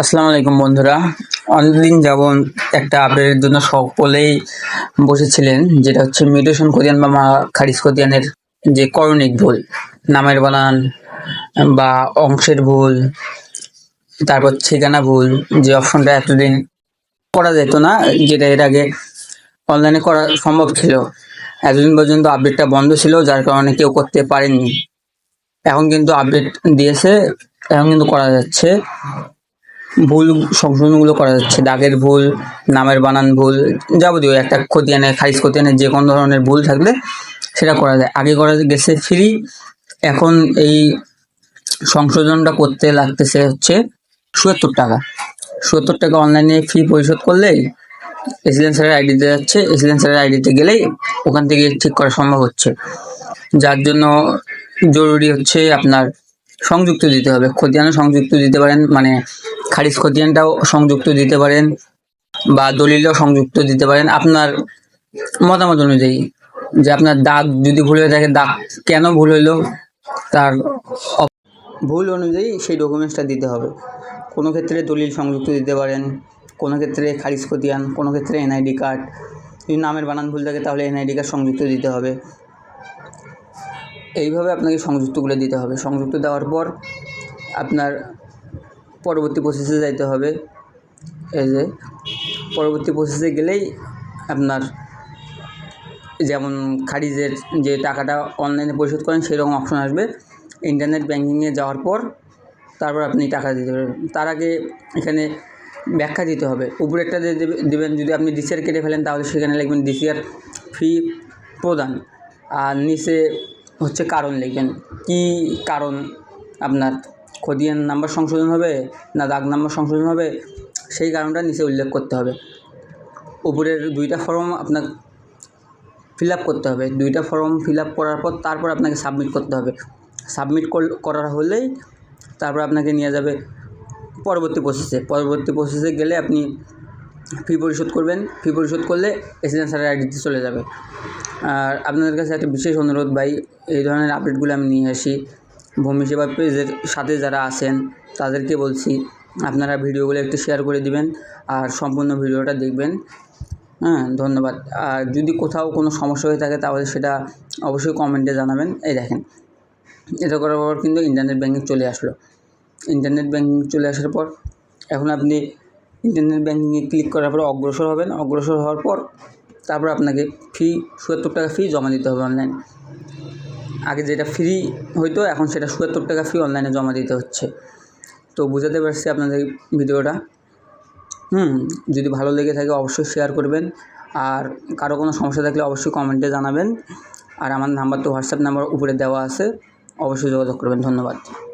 আসসালামু আলাইকুম বন্ধুরা। অনেকদিন যাবন একটা আপডেটের জন্য সকলেই বসেছিলেন, যেটা হচ্ছে মিউটেশন কোরিয়ান বা মা খারিজ কোরিয়ানের যে করণিক ভুল, নামের বানান বা অংশের ভুল, তারপর ঠিকানা ভুল, যে অপশনটা এতদিন করা যেত না, যেটা এর আগে অনলাইনে করা সম্ভব ছিল। এতদিন পর্যন্ত আপডেটটা বন্ধ ছিল, যার কারণে কেউ করতে পারেননি। এখন কিন্তু আপডেট দিয়েছে, এখন কিন্তু করা যাচ্ছে। ভুল সংশোধনগুলো করা যাচ্ছে। দাগের ভুল, নামের বানান ভুল, যাবতীয় একটা খতিয়ানে, খারিজ খতিয়ানে, যে কোনো ধরনের ভুল থাকলে সেটা করা যায়। আগে করা গেছে ফ্রি এখন এই সংশোধনটা করতে লাগতেছে হচ্ছে সত্তর টাকা। সত্তর টাকা অনলাইনে ফি পরিশোধ করলেই এসিলেন্সারের আইডিতে যাচ্ছে। এসিলেন্সারের আইডিতে গেলেই ওখান থেকে ঠিক করা সম্ভব হচ্ছে। যার জন্য জরুরি হচ্ছে আপনার সংযুক্ত দিতে হবে। খতিয়ানও সংযুক্ত দিতে পারেন মানে খারিজ খতিয়ানটাও সংযুক্ত দিতে পারেন বা দলিলও সংযুক্ত দিতে পারেন। আপনার মতামত অনুযায়ী যে আপনার দাগ যদি ভুল হয়ে থাকে, দাগ কেন ভুল হইল তার ভুল অনুযায়ী সেই ডকুমেন্টসটা দিতে হবে। কোনো ক্ষেত্রে দলিল সংযুক্ত দিতে পারেন, কোনো ক্ষেত্রে খারিজ খতিয়ান, কোনো ক্ষেত্রে এনআইডি কার্ড। যদি নামের বানান ভুল থাকে, তাহলে এনআইডি কার্ড সংযুক্ত দিতে হবে। এইভাবে আপনাকে সংযুক্তগুলো দিতে হবে। সংযুক্ত দেওয়ার পর আপনার পরবর্তী প্রসেসে যাইতে হবে। এই যে, পরবর্তী প্রসেসে গেলেই আপনার যেমন খারিজের যে টাকাটা অনলাইনে পরিশোধ করেন, সেরকম অপশন আসবে। ইন্টারনেট ব্যাঙ্কিংয়ে যাওয়ার পর তারপর আপনি টাকা দিতে পারবেন। তার আগে এখানে ব্যাখ্যা দিতে হবে। উপরেরটা যে দেবে- দেবেন, যদি আপনি ডিসিআর কেটে ফেলেন, তাহলে সেখানে লিখবেন ডিসিআর ফি প্রদান। আর নিচে হচ্ছে কারণ লিখবেন। কী কারণ আপনার? খতিয়ান নাম্বার সংশোধন হবে না দাগ নাম্বার সংশোধন হবে, সেই কারণটা নিচে উল্লেখ করতে হবে। উপরের দুইটা ফর্ম আপনার ফিল আপ করতে হবে। দুইটা ফর্ম ফিল আপ করার পর তারপর আপনাকে সাবমিট করতে হবে। সাবমিট করার হলেই তারপর আপনাকে নিয়ে যাবে পরবর্তী প্রসেসে পরবর্তী প্রসেসে গেলে আপনি ফি পরিশোধ করবেন। ফি পরিশোধ করলে এসিডেন্ট স্যারের আইডিতে চলে যাবে। আর আপনাদের কাছে একটা বিশেষ অনুরোধ ভাই, এই ধরনের আপডেটগুলো আমি নিয়ে আসি। ভূমি সেবা পেজের সাথে যারা আছেন, তাদেরকে বলছি আপনারা ভিডিওগুলো একটু শেয়ার করে দিবেন আর সম্পূর্ণ ভিডিওটা দেখবেন। হ্যাঁ ধন্যবাদ। আর যদি কোথাও কোনো সমস্যা হয়ে থাকে, তাহলে সেটা অবশ্যই কমেন্টে জানাবেন। এই দেখেন, এটা করার পর কিন্তু ইন্টারনেট ব্যাঙ্কিং চলে আসলো। ইন্টারনেট ব্যাঙ্কিং চলে আসার পর, এখন আপনি ইন্টারনেট ব্যাঙ্কিংয়ে ক্লিক করার পর অগ্রসর হবেন। অগ্রসর হওয়ার পর তারপর আপনাকে ফি সত্তর টাকা ফি জমা দিতে হবে অনলাইন আগে যেটা ফ্রি হইতো, এখন সেটা সুয়াত্তর টাকা ফ্রি অনলাইনে জমা দিতে হচ্ছে। তো বুঝাতে পারছি আপনাদের ভিডিওটা। হুম, যদি ভালো লেগে থাকে অবশ্যই শেয়ার করবেন। আর কারও কোনো সমস্যা থাকলে অবশ্যই কমেন্টে জানাবেন। আর আমার নাম্বার তো হোয়াটসঅ্যাপ নাম্বার উপরে দেওয়া আছে। অবশ্যই যোগাযোগ করবেন। ধন্যবাদ।